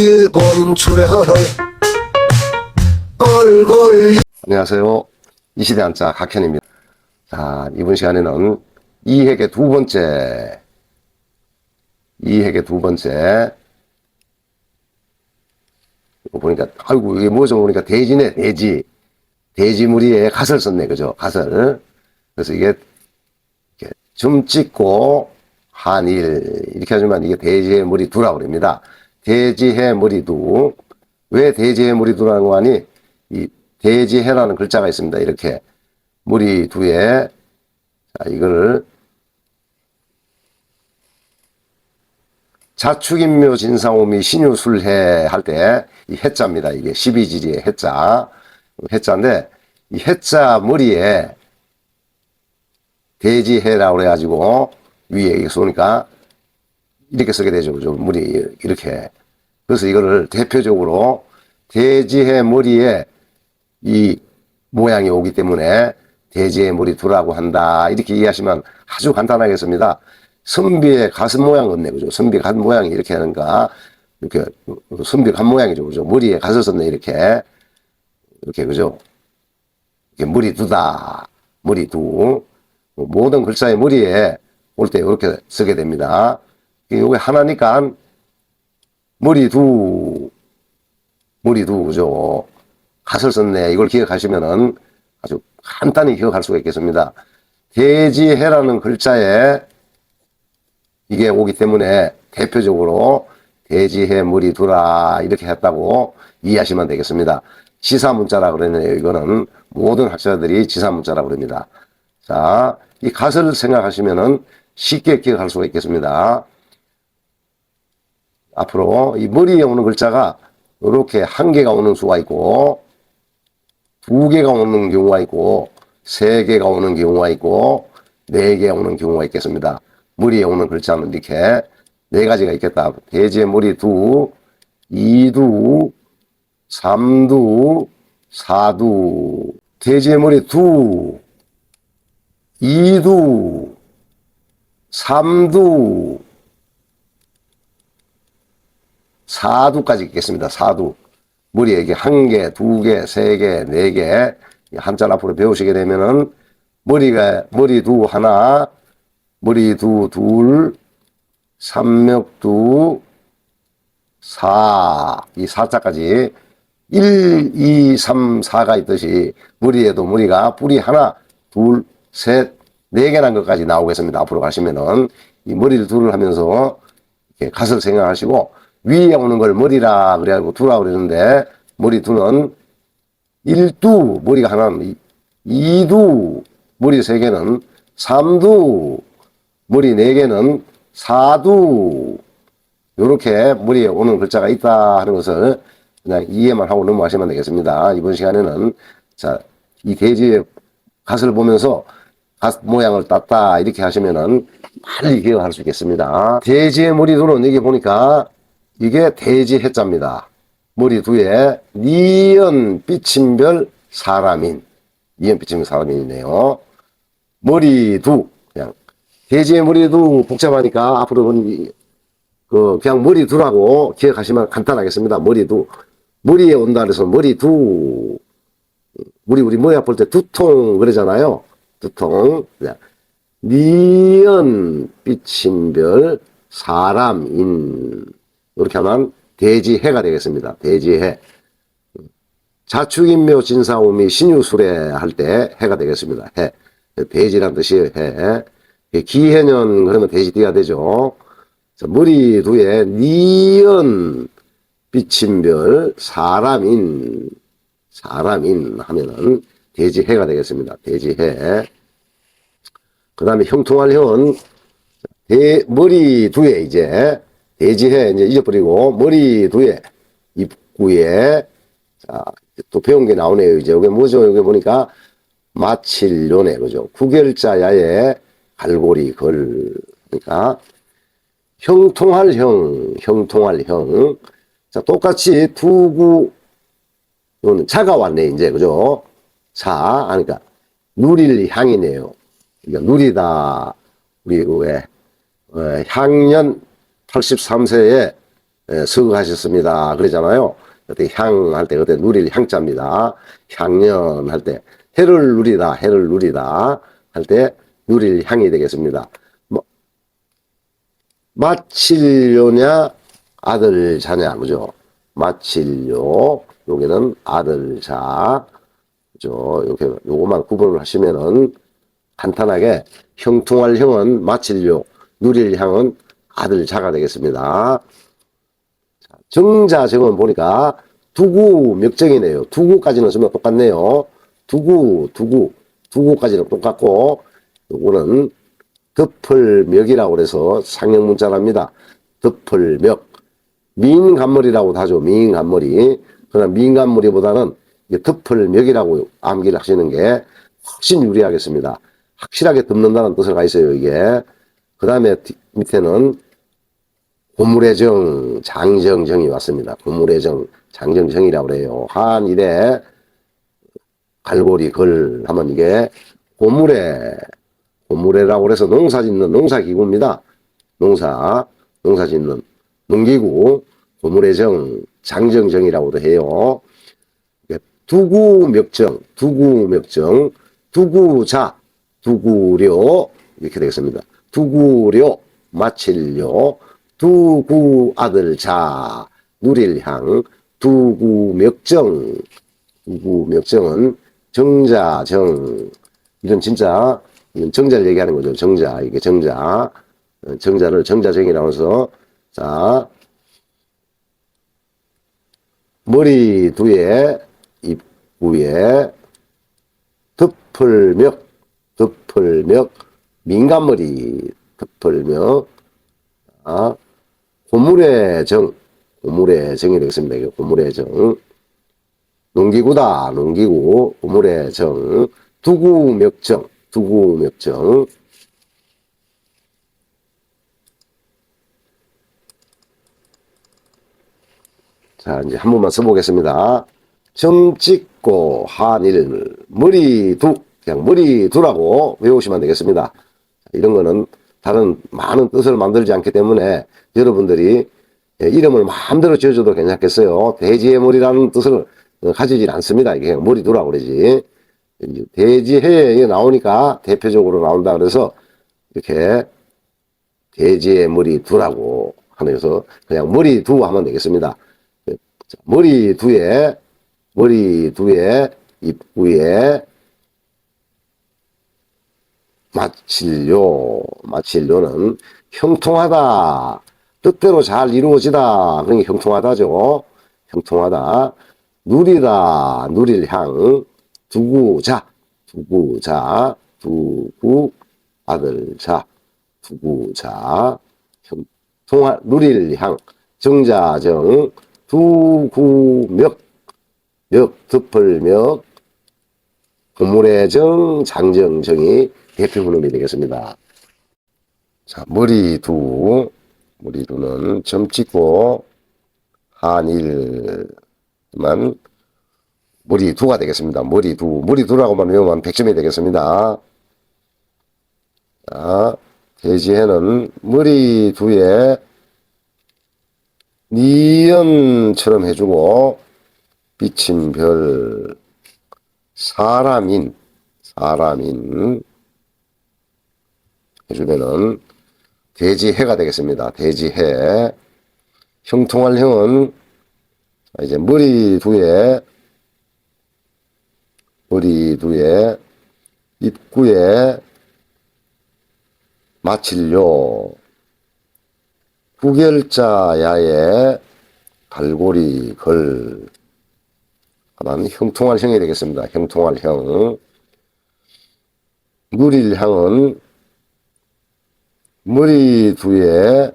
일본 출연을 얼굴 안녕하세요. 이 시대 한자 각현입니다. 자, 이번 시간에는 이 핵의 두 번째, 이 핵의 두 번째, 보니까, 아이고, 이게 뭐죠? 보니까 돼지네, 돼지. 돼지 무리에 갓을 썼네, 그죠? 갓을. 그래서 이게, 줌 찍고, 한일, 이렇게 하지만 이게 돼지의 무리 두라고 그럽니다. 돼지의 무리 두. 왜 돼지의 무리 두라고 하니, 이 돼지해라는 글자가 있습니다. 이렇게. 무리 두에, 자, 이거를, 자축인묘 진상오미 신유술해 할 때 이 해자입니다. 이게 12지리의 해자. 해자인데 이 해자 머리에 돼지해라고 그래가지고 위에 이렇게 쏘니까 이렇게 쓰게 되죠. 그죠? 머리 이렇게. 그래서 이거를 대표적으로 돼지해 머리에 이 모양이 오기 때문에 돼지의 머리 두라고 한다. 이렇게 이해하시면 아주 간단하겠습니다. 선비의 가슴 모양 같네, 그죠? 선비 가슴 모양이 이렇게 하는가. 이렇게, 선비 간 모양이죠, 그죠? 머리에 가서 썼네, 이렇게. 이렇게, 그죠? 이렇게 머리 두다. 머리 두. 모든 글자의 머리에 올 때 이렇게 쓰게 됩니다. 이게 하나니까 머리 두, 머리 두, 그죠? 갓을 썼네. 이걸 기억하시면은 아주 간단히 기억할 수가 있겠습니다. 돼지해라는 글자에 이게 오기 때문에 대표적으로 돼지해 물이 두라 이렇게 했다고 이해하시면 되겠습니다. 지사 문자라 그러네요. 이거는 모든 학자들이 지사 문자라 그럽니다. 자, 이 갓을 생각하시면은 쉽게 기억할 수가 있겠습니다. 앞으로 이 머리에 오는 글자가 이렇게 한 개가 오는 수가 있고 두 개가 오는 경우가 있고 세 개가 오는 경우가 있고 네 개가 오는 경우가 있겠습니다. 머리에 오는 글자는 이렇게 네 가지가 있겠다. 돼지의 머리 두, 이두, 삼두, 사두. 돼지의 머리 두, 이두, 삼두, 사두까지 있겠습니다. 사두. 머리에 이게 한 개, 두 개, 세 개, 네 개, 한자 앞으로 배우시게 되면은 머리가, 머리 두 하나, 머리 두 둘, 삼맥 두, 사, 이 사자까지 1, 2, 3, 4가 있듯이 머리에도 머리가 뿌리 하나, 둘, 셋, 네 개란 것까지 나오겠습니다. 앞으로 가시면은 이 머리를 둘을 하면서 이렇게 갓을 생각하시고 위에 오는 걸 머리라 그래가지고 두라 그러는데 머리 두는 일두 머리가 하나는 이두 머리 세 개는 삼두 머리 네 개는 사두 요렇게 머리에 오는 글자가 있다 하는 것을 그냥 이해만 하고 넘어가시면 되겠습니다. 이번 시간에는 자 이 돼지의 갓을 보면서 갓 모양을 땄다 이렇게 하시면은 빨리 기억할 수 있겠습니다. 돼지의 머리 두는 여기 보니까 이게 돼지 해자입니다. 머리 두에 니은 비침별 사람인 니은 비침별 사람인이네요. 머리 두 그냥 돼지의 머리 두 복잡하니까 앞으로는 이- 그 그냥 머리 두라고 기억하시면 간단하겠습니다. 머리 두 머리에 온다 그래서 머리 두 우리 우리 머리 아플 때 두통 그러잖아요. 두통 니은 비침별 사람인 이렇게 하면 대지해가 되겠습니다. 대지해. 자축인묘 진사오미 신유술에 할 때 해가 되겠습니다. 해. 대지란 뜻이 해. 기해년 그러면 대지띠가 되죠. 자, 머리 두에 니은 비침별 사람인 사람인 하면은 대지해가 되겠습니다. 대지해. 그 다음에 형통할 형은 대, 머리 두에 이제 대지해 이제 잊어버리고 머리 두에 입구에 자, 또 배운 게 나오네요. 이제 이게 뭐죠? 여기 보니까 마칠요네 그죠? 구결자야의 갈고리 걸 그러니까 형통할 형, 형통할 형. 자, 똑같이 두구 요는 자가 왔네 이제 그죠? 자, 그러니까 누릴 향이네요. 그러니까 누리다 우리 왜 어, 향년 83세에 에, 서거하셨습니다. 그러잖아요. 그때 향 할 때 그때 누릴 향자입니다. 향년 할 때 해를 누리다 해를 누리다 할 때 누릴 향이 되겠습니다. 뭐, 마칠료냐 아들 자냐 그죠? 마칠료 여기는 아들 자 그죠? 이렇게 요것만 구분을 하시면은 간단하게 형통할 형은 마칠료 누릴 향은 아들 자가 되겠습니다. 자, 정자 정은 보니까 두구 멱정이네요. 두구까지는 쓰면 똑같네요. 두구 두구 두구까지는 똑같고 요거는 덮을멱이라고 그래서 상형 문자랍니다. 덮을멱. 미인간머리라고도 하죠. 미인간머리. 그러나 미인간머리보다는 이게 덮을멱이라고 암기를 하시는 게 훨씬 유리하겠습니다. 확실하게 덮는다는 뜻을 가 있어요, 이게. 그 다음에 밑에는 고물의 정, 장정정이 왔습니다. 고물의 정, 장정정이라고 그래요. 한 일에 갈고리 걸 하면 이게 고물에 고물에라고 그래서 농사 짓는 농사기구입니다. 농사, 농사 짓는 농기구, 고물의 정, 장정정이라고도 해요. 두구멱정, 두구멱정, 두구자, 두구려, 이렇게 되겠습니다. 두구려, 마칠려, 두구 아들 자, 누릴향, 두구 멱정, 두구 멱정은 정자정, 이건 진짜 이건 정자를 얘기하는 거죠. 정자 이게 정자. 어, 정자를 정자정이라고 해서 자 머리 뒤에 입구에 덮을멱 덮을멱 민간머리 덮을멱 아, 고물의 정 고물의 정이 되겠습니다. 이게 고물의 정. 농기구다. 농기구. 고물의 정. 두구멱정. 두구멱정. 자 이제 한 번만 써보겠습니다. 점 찍고 한일 머리 두 그냥 머리 두라고 외우시면 되겠습니다. 이런 거는 다른 많은 뜻을 만들지 않기 때문에 여러분들이 예, 이름을 마음대로 지어줘도 괜찮겠어요. 돼지의 머리라는 뜻을 어, 가지질 않습니다. 이게 머리 두라고 그러지. 돼지해에 나오니까 대표적으로 나온다 그래서 이렇게 돼지의 머리 두라고 하면서 그냥 머리 두 하면 되겠습니다. 자, 머리 두에 머리 두에 입구에 마칠료 마칠료는 형통하다. 뜻대로 잘 이루어지다. 그런 게 형통하다죠. 형통하다. 누리다. 누릴 향. 두구자, 두구자, 두구, 아들자, 두구자, 형, 통할, 누릴 향, 정자정, 두구멱, 멱, 덮을 멱, 고물의 정, 장정정이 대표 분음이 되겠습니다. 자, 머리 두, 머리 두는 점 찍고, 한일만, 머리 두가 되겠습니다. 머리 두. 머리 두라고만 외우면 100점이 되겠습니다. 자, 돼지해는 머리 두에 니은처럼 해주고 비친 별 사람인 사람인 해주면은 돼지해가 되겠습니다. 돼지해 형통할 형은 이제 머리 두에 머리 두에 입구에 마칠료 구결자야의 갈고리 걸 하나는 형통할 형이 되겠습니다. 형통할 형 누릴 향은 머리 두에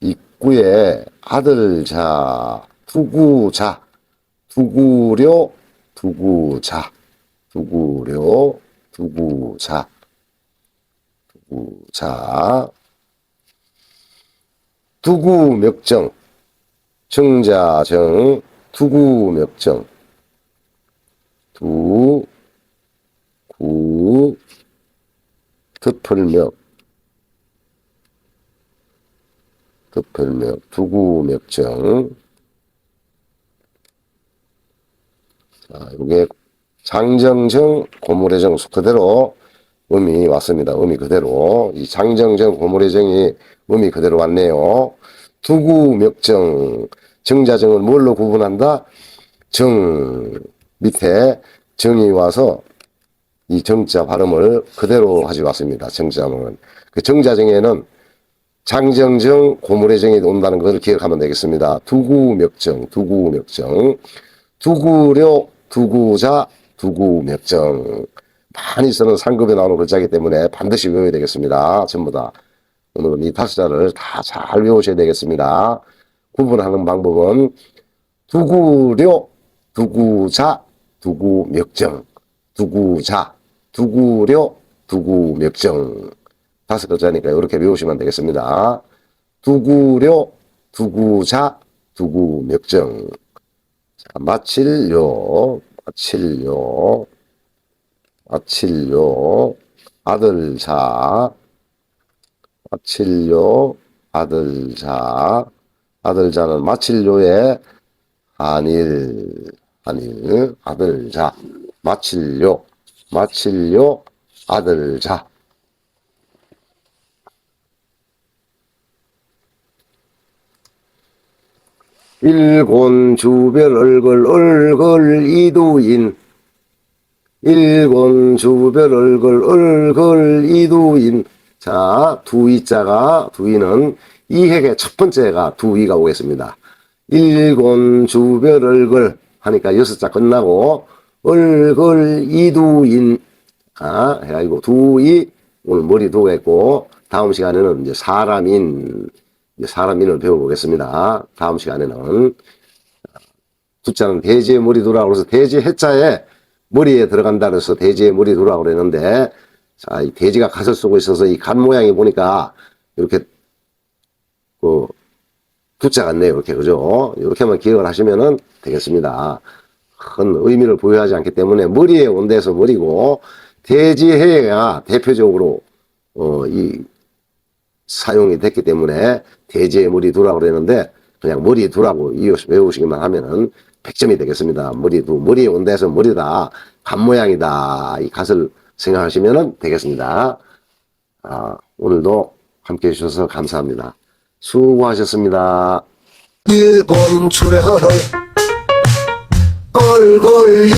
입구에 아들자 두구자 두구려 두구자, 두구려, 두구자, 두구자, 두구멱정, 정자정, 두구멱정, 두, 구, 덮을멱, 덮을며 두구멱정. 자, 이게 장정정 고물의정 그대로 음이 왔습니다. 음이 그대로 이 장정정 고물의정이 음이 그대로 왔네요. 두구멱정 정자정을 뭘로 구분한다? 정 밑에 정이 와서 이 정자 발음을 그대로 하지 왔습니다. 정자는 그 정자정에는 장정정 고물의정이 온다는 것을 기억하면 되겠습니다. 두구멱정 두구멱정 두구려 두구자 두구멱정 많이 쓰는 상급에 나오는 글자이기 때문에 반드시 외워야 되겠습니다. 전부 다 오늘은 이 다섯 자를 다 잘 외우셔야 되겠습니다. 구분하는 방법은 두구려 두구자 두구멱정 두구자 두구려 두구멱정 다섯 글자니까 이렇게 외우시면 되겠습니다. 두구려 두구자 두구멱정. 자, 마칠요 마칠요 마칠요 아들자. 마칠요 아들자. 아들자는 마칠요의 한일 한일 아들자. 마칠요 마칠요 아들자 일곤 주별 얼굴 얼굴 이두인. 일곤 주별 얼굴 얼굴 이두인. 자 두이자가 두이는 이 핵의 첫 번째가 두이가 오겠습니다. 일곤 주별 얼굴 하니까 여섯 자 끝나고 얼굴 이두인. 아 해가지고 두이. 오늘 머리 두고 했고 다음 시간에는 이제 사람인 사람 인을 배워보겠습니다. 다음 시간에는 숫자는 대지의 머리 두라고 해서 대지 해자에 머리에 들어간다 그래서 대지의 머리 두라고 그랬는데 자, 이 돼지가 갓을 쓰고 있어서 이간 모양이 보니까 이렇게 그 두자 같네요. 이렇게 그죠? 이렇게만 기억을 하시면은 되겠습니다. 큰 의미를 부여하지 않기 때문에 머리에 온대서 머리고 대지해가 대표적으로 어, 이 사용이 됐기 때문에 대지의 머리 두라고 그랬는데 그냥 머리 두라고 외우시기만 하면은 100점이 되겠습니다. 머리 두 머리에 온대서 머리다 간 모양이다 이 갓을 생각하시면은 되겠습니다. 아, 오늘도 함께 해주셔서 감사합니다. 수고하셨습니다. 일본 출애헌을 얼굴